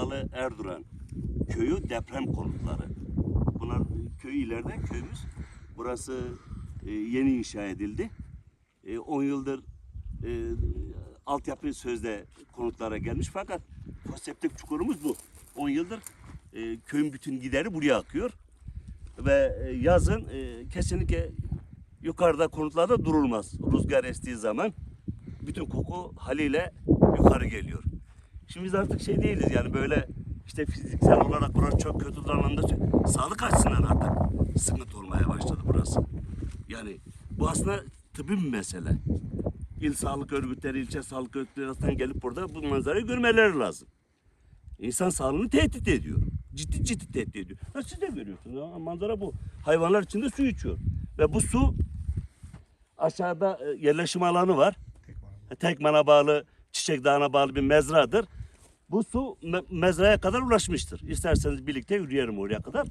Alı Erduran köyü deprem konutları. Bunlar köy ileride köyümüz. Burası e, yeni inşa edildi. E, 10 yıldır e, altyapı sözde konutlara gelmiş fakat foseptik çukurumuz bu. 10 yıldır e, köyün bütün gideri buraya akıyor. Ve e, yazın e, kesinlikle yukarıda konutlarda durulmaz. Rüzgar estiği zaman bütün koku haliyle yukarı geliyor. Şimdi biz artık şey değiliz yani böyle işte fiziksel olarak burası çok kötü anlamda sağlık açısından artık sıkıntı olmaya başladı burası. Yani bu aslında tıbbi bir mesele. İl sağlık örgütleri, ilçe sağlık örgütleri arasından gelip burada bu manzarayı görmeleri lazım. İnsan sağlığını tehdit ediyor. Ciddi ciddi tehdit ediyor. Ha, siz de görüyorsunuz. Ha, manzara bu. Hayvanlar içinde su içiyor. Ve bu su aşağıda e, yerleşim alanı var. Tekman'a bağlı, Çiçek Dağı'na bağlı bir mezradır. Bu su me- mezraya kadar ulaşmıştır. İsterseniz birlikte yürüyelim oraya kadar.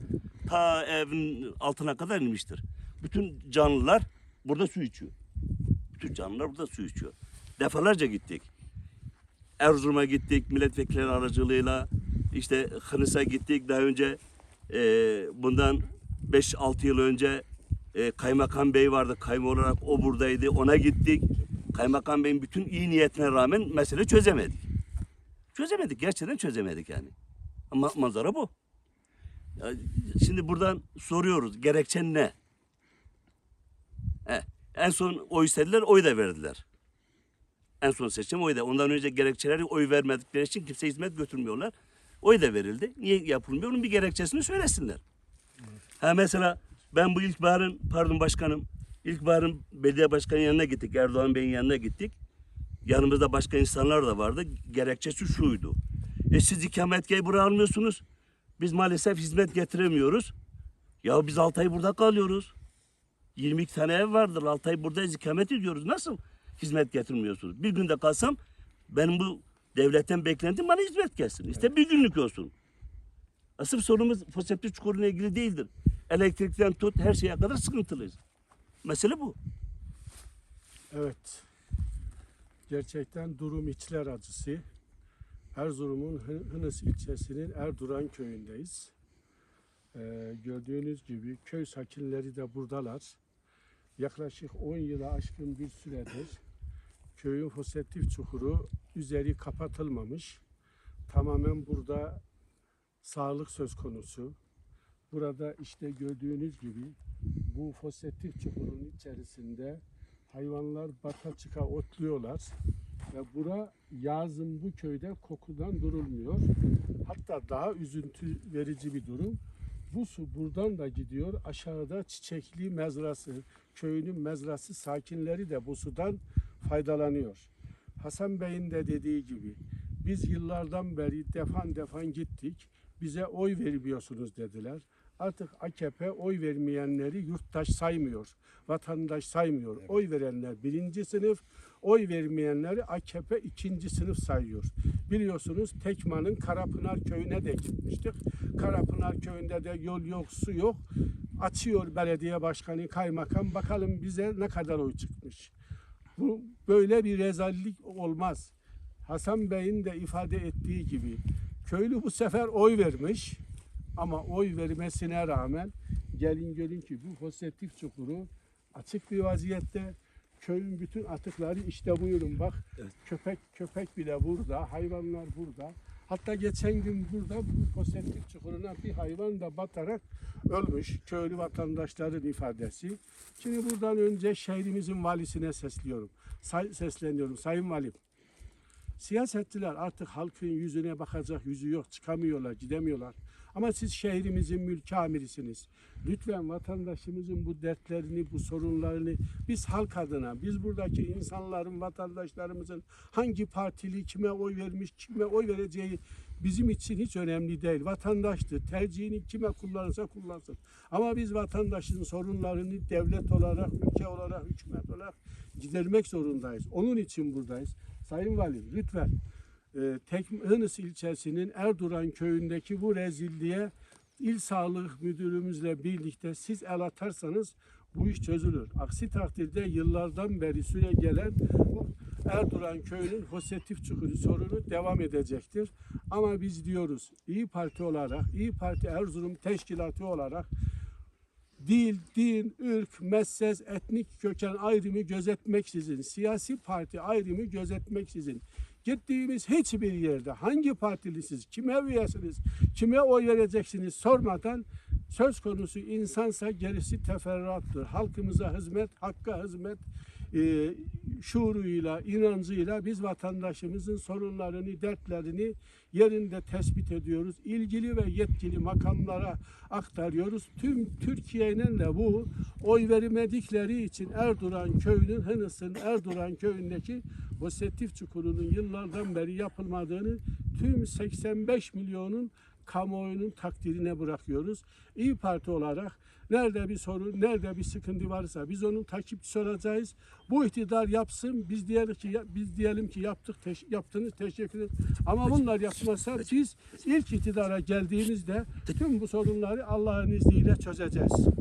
Ta evin altına kadar inmiştir. Bütün canlılar burada su içiyor. Bütün canlılar burada su içiyor. Defalarca gittik. Erzurum'a gittik milletvekilleri aracılığıyla. İşte Hınıs'a gittik. Daha önce e, bundan 5-6 yıl önce e, Kaymakam Bey vardı. Kayma olarak o buradaydı. Ona gittik. Kaymakam Bey'in bütün iyi niyetine rağmen mesele çözemedik. Çözemedik. Gerçekten çözemedik yani. Ama manzara bu. Ya, Şimdi buradan soruyoruz. Gerekçen ne? He, en son oy istediler, oy da verdiler. En son seçim oy da. Ondan önce gerekçeleri oy vermedikleri için kimse hizmet götürmüyorlar. Oy da verildi. Niye yapılmıyor? Onun bir gerekçesini söylesinler. Ha mesela ben bu ilkbaharın, pardon başkanım, ilkbaharın belediye başkanının yanına gittik. Erdoğan Bey'in yanına gittik. Yanımızda başka insanlar da vardı. Gerekçesi şuydu. E siz ikametgahı buraya almıyorsunuz. Biz maalesef hizmet getiremiyoruz. Ya biz 6 ay burada kalıyoruz. 22 tane ev vardır. 6 ay burada ikamet ediyoruz. Nasıl hizmet getirmiyorsunuz? Bir günde kalsam benim bu devletten beklentim bana hizmet gelsin. İşte bir günlük olsun. Asıl sorunumuz foseptik çukuruna ilgili değildir. Elektrikten tut her şeye kadar sıkıntılıyız. Mesele bu. Evet. Gerçekten durum içler acısı. Erzurum'un Hı- Hınıs ilçesinin Erduran köyündeyiz. Ee, gördüğünüz gibi köy sakinleri de buradalar. Yaklaşık 10 yıla aşkın bir süredir köyün foseptik çukuru üzeri kapatılmamış. Tamamen burada sağlık söz konusu. Burada işte gördüğünüz gibi bu foseptik çukurun içerisinde hayvanlar bata çıka otluyorlar. Ve bura yazın bu köyde kokudan durulmuyor. Hatta daha üzüntü verici bir durum. Bu su buradan da gidiyor. Aşağıda çiçekli mezrası, köyünün mezrası sakinleri de bu sudan faydalanıyor. Hasan Bey'in de dediği gibi biz yıllardan beri defan defan gittik. Bize oy vermiyorsunuz dediler. Artık AKP oy vermeyenleri yurttaş saymıyor, vatandaş saymıyor. Oy verenler birinci sınıf, oy vermeyenleri AKP ikinci sınıf sayıyor. Biliyorsunuz Tekman'ın Karapınar köyüne de gitmiştik. Karapınar köyünde de yol yok, su yok. Açıyor belediye başkanı, kaymakam. Bakalım bize ne kadar oy çıkmış. Bu böyle bir rezillik olmaz. Hasan Bey'in de ifade ettiği gibi köylü bu sefer oy vermiş ama oy vermesine rağmen gelin görün ki bu foseptik çukuru açık bir vaziyette köyün bütün atıkları işte buyurun bak Evet. köpek köpek bile burada hayvanlar burada hatta geçen gün burada bu foseptik çukuruna bir hayvan da batarak ölmüş köylü vatandaşların ifadesi. Şimdi buradan önce şehrimizin valisine sesliyorum. Say- sesleniyorum sayın valim. Siyasetçiler artık halkın yüzüne bakacak yüzü yok. Çıkamıyorlar, gidemiyorlar. Ama siz şehrimizin mülki amirisiniz. Lütfen vatandaşımızın bu dertlerini, bu sorunlarını biz halk adına, biz buradaki insanların, vatandaşlarımızın hangi partili kime oy vermiş, kime oy vereceği bizim için hiç önemli değil. Vatandaştır. Tercihini kime kullanırsa kullansın. Ama biz vatandaşın sorunlarını devlet olarak, ülke olarak, hükümet olarak gidermek zorundayız. Onun için buradayız. Sayın Valim lütfen e, ilçesinin Erduran köyündeki bu rezilliğe İl Sağlık Müdürümüzle birlikte siz el atarsanız bu iş çözülür. Aksi takdirde yıllardan beri süre gelen bu Erduran köyünün Hosetif Çukuru sorunu devam edecektir. Ama biz diyoruz İyi Parti olarak, İyi Parti Erzurum Teşkilatı olarak dil, din, ırk, mezhep, etnik köken ayrımı gözetmeksizin, siyasi parti ayrımı gözetmeksizin gittiğimiz hiçbir yerde hangi partilisiniz, kime üyesiniz, kime oy vereceksiniz sormadan söz konusu insansa gerisi teferruattır. Halkımıza hizmet, hakka hizmet e, şuuruyla, inancıyla biz vatandaşımızın sorunlarını, dertlerini yerinde tespit ediyoruz. İlgili ve yetkili makamlara aktarıyoruz. Tüm Türkiye'nin de bu oy vermedikleri için Erduran köyünün Hınıs'ın Erduran köyündeki Setif Çukuru'nun yıllardan beri yapılmadığını tüm 85 milyonun kamuoyunun takdirine bırakıyoruz. İyi Parti olarak nerede bir sorun, nerede bir sıkıntı varsa biz onun takipçisi olacağız. Bu iktidar yapsın, biz diyelim ki biz diyelim ki yaptık, teş- yaptınız, teşekkür ederim. Ama bunlar yapmazsa biz ilk iktidara geldiğimizde tüm bu sorunları Allah'ın izniyle çözeceğiz.